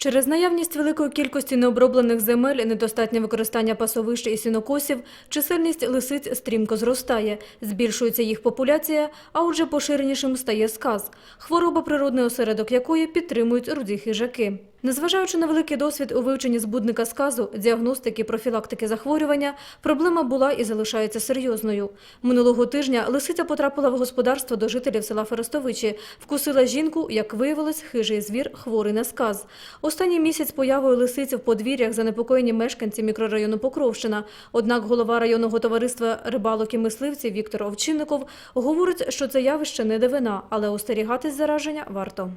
Через наявність великої кількості необроблених земель, недостатнє використання пасовищ і сінокосів, чисельність лисиць стрімко зростає, збільшується їх популяція, а отже поширенішим стає сказ, хвороба природний осередок якої підтримують руді хижаки. Незважаючи на великий досвід у вивченні збудника сказу, діагностики, профілактики захворювання, проблема була і залишається серйозною. Минулого тижня лисиця потрапила в господарство до жителів села Ферестовичі, вкусила жінку, як виявилось, хижий звір, хворий на сказ. Останній місяць появою лисиці в подвір'ях занепокоєні мешканці мікрорайону Покровщина. Однак голова районного товариства рибалок і мисливців Віктор Овчинников говорить, що це явище не дивина, але остерігатись зараження варто.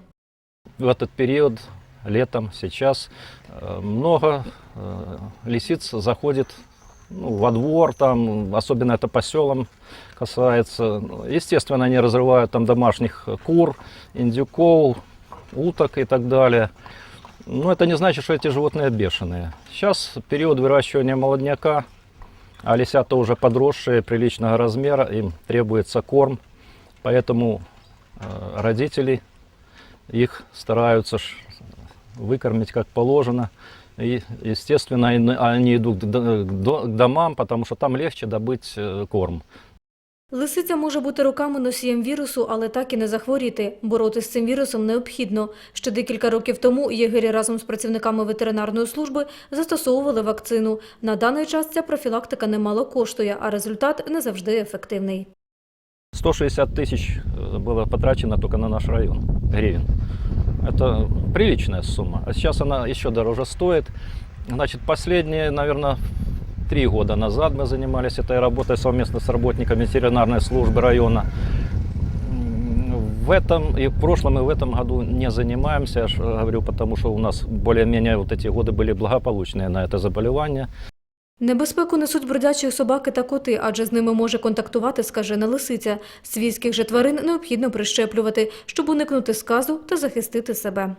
в этот период, летом, сейчас, э, много э, лисиц заходит ну, во двор, там, особенно это по селам касается. Ну, Естественно, они разрывают там домашних кур, индюков, уток и так далее. Но это не значит, что эти животные бешеные. Сейчас период выращивания молодняка, а лисята уже подросшие, приличного размера, им требуется корм, поэтому э, родители их стараются выкормить как положено. И, естественно, они- идут к домам, потому что там легче добыть э, корм. Лисиця може бути роками носієм вірусу, але так і не захворіти. Боротися з цим вірусом необхідно. Ще декілька років тому єгері разом з працівниками ветеринарної служби застосовували вакцину. На даний час ця профілактика немало коштує, а результат не завжди ефективний. 160 тысяч э, было потрачено только на наш район гривен. Это приличная сумма. А сейчас она еще дороже стоит. Значит, последние, наверное, три года назад мы занимались этой работой совместно с работниками ветеринарной службы района. М, В этом и в прошлом, и в этом году не занимаемся, я ж говорю, потому что у нас более-менее вот эти годы были благополучные на это заболевание. Небезпеку несуть бродячі собаки та коти, адже з ними може контактувати скажена лисиця. Свійських же тварин необхідно прищеплювати, щоб уникнути сказу та захистити себе.